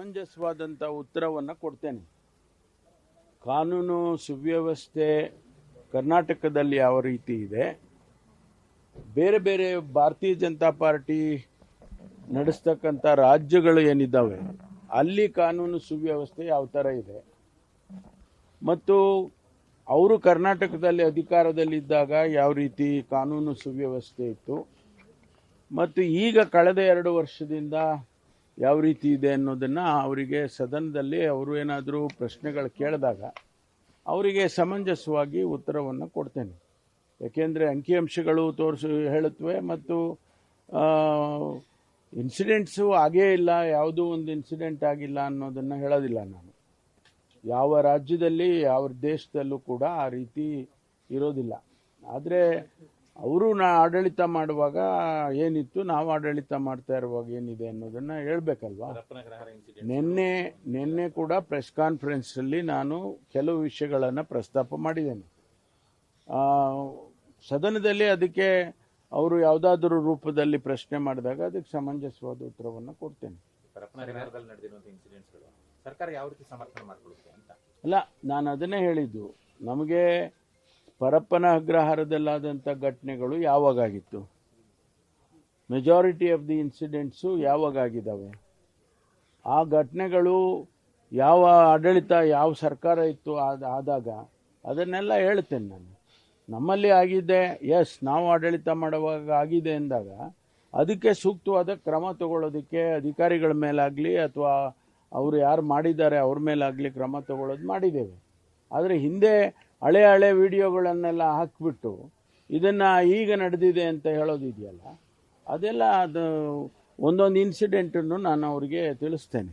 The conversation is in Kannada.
ಸಮಂಜಸವಾದಂಥ ಉತ್ತರವನ್ನು ಕೊಡ್ತೇನೆ. ಕಾನೂನು ಸುವ್ಯವಸ್ಥೆ ಕರ್ನಾಟಕದಲ್ಲಿ ಯಾವ ರೀತಿ ಇದೆ, ಬೇರೆ ಬೇರೆ ಭಾರತೀಯ ಜನತಾ ಪಾರ್ಟಿ ನಡೆಸ್ತಕ್ಕಂಥ ರಾಜ್ಯಗಳು ಏನಿದ್ದಾವೆ, ಅಲ್ಲಿ ಕಾನೂನು ಸುವ್ಯವಸ್ಥೆ ಯಾವ ಥರ ಇದೆ, ಮತ್ತು ಅವರು ಕರ್ನಾಟಕದಲ್ಲಿ ಅಧಿಕಾರದಲ್ಲಿದ್ದಾಗ ಯಾವ ರೀತಿ ಕಾನೂನು ಸುವ್ಯವಸ್ಥೆ ಇತ್ತು, ಮತ್ತು ಈಗ ಕಳೆದ ಎರಡು ವರ್ಷದಿಂದ ಯಾವ ರೀತಿ ಇದೆ ಅನ್ನೋದನ್ನು ಅವರಿಗೆ ಸದನದಲ್ಲಿ ಅವರು ಏನಾದರೂ ಪ್ರಶ್ನೆಗಳು ಕೇಳಿದಾಗ ಅವರಿಗೆ ಸಮಂಜಸವಾಗಿ ಉತ್ತರವನ್ನು ಕೊಡ್ತೇನೆ. ಯಾಕೆಂದರೆ ಅಂಕಿಅಂಶಗಳು ತೋರಿಸು ಹೇಳುತ್ತವೆ ಮತ್ತು ಇನ್ಸಿಡೆಂಟ್ಸು ಆಗೇ ಇಲ್ಲ, ಯಾವುದೂ ಒಂದು ಇನ್ಸಿಡೆಂಟ್ ಆಗಿಲ್ಲ ಅನ್ನೋದನ್ನು ಹೇಳೋದಿಲ್ಲ ನಾನು. ಯಾವ ರಾಜ್ಯದಲ್ಲಿ, ಯಾವ ದೇಶದಲ್ಲೂ ಕೂಡ ಆ ರೀತಿ ಇರೋದಿಲ್ಲ. ಆದರೆ ಅವರು ನಾ ಆಡಳಿತ ಮಾಡುವಾಗ ಏನಿತ್ತು ನಾವು ಆಡಳಿತ ಮಾಡ್ತಾ ಇರುವಾಗ ಏನಿದೆ ಅನ್ನೋದನ್ನು ಹೇಳ್ಬೇಕಲ್ವಾ? ನಿನ್ನೆ ನಿನ್ನೆ ಕೂಡ ಪ್ರೆಸ್ ಕಾನ್ಫರೆನ್ಸಲ್ಲಿ ನಾನು ಕೆಲವು ವಿಷಯಗಳನ್ನು ಪ್ರಸ್ತಾಪ ಮಾಡಿದ್ದೇನೆ. ಆ, ಸದನದಲ್ಲಿ ಅದಕ್ಕೆ ಅವರು ಯಾವುದಾದ್ರೂ ರೂಪದಲ್ಲಿ ಪ್ರಶ್ನೆ ಮಾಡಿದಾಗ ಅದಕ್ಕೆ ಸಮಂಜಸವಾದ ಉತ್ತರವನ್ನು ಕೊಡ್ತೇನೆ. ಸರ್ಕಾರ ಯಾವ ರೀತಿ ಸಮರ್ಥನೆ ಮಾಡ್ಕೊಳ್ಳುತ್ತೆ ಅಂತ? ಅಲ್ಲ ನಾನು ಅದನ್ನೇ ಹೇಳಿದ್ದು. ನಮಗೆ ಪರಪ್ಪನ ಅಗ್ರಹಾರದಲ್ಲಾದಂಥ ಘಟನೆಗಳು ಯಾವಾಗಾಗಿತ್ತು? ಮೆಜಾರಿಟಿ ಆಫ್ ದಿ ಇನ್ಸಿಡೆಂಟ್ಸು ಯಾವಾಗಾಗಿದ್ದಾವೆ? ಆ ಘಟನೆಗಳು ಯಾವ ಆಡಳಿತ, ಯಾವ ಸರ್ಕಾರ ಇತ್ತು ಆದ, ಆದಾಗ ಅದನ್ನೆಲ್ಲ ಹೇಳ್ತೇನೆ ನಾನು. ನಮ್ಮಲ್ಲಿ ಆಗಿದೆ ಎಸ್ ನಾವು ಆಡಳಿತ ಮಾಡುವಾಗ ಆಗಿದೆ ಎಂದಾಗ ಅದಕ್ಕೆ ಸೂಕ್ತವಾದ ಕ್ರಮ ತಗೊಳ್ಳೋದಕ್ಕೆ ಅಧಿಕಾರಿಗಳ ಮೇಲಾಗಲಿ ಅಥವಾ ಅವರು ಯಾರು ಮಾಡಿದ್ದಾರೆ ಅವ್ರ ಮೇಲಾಗಲಿ ಕ್ರಮ ತಗೊಳ್ಳೋದು ಮಾಡಿದ್ದೇವೆ. ಆದರೆ ಹಿಂದೆ ಹಳೆ ಹಳೆ ವಿಡಿಯೋಗಳನ್ನೆಲ್ಲ ಹಾಕ್ಬಿಟ್ಟು ಇದನ್ನು ಈಗ ನಡೆದಿದೆ ಅಂತ ಹೇಳೋದಿದೆಯಲ್ಲ, ಅದೆಲ್ಲ ಅದು ಒಂದೊಂದು ಇನ್ಸಿಡೆಂಟನ್ನು ನಾನು ಅವರಿಗೆ ತಿಳಿಸ್ತೇನೆ.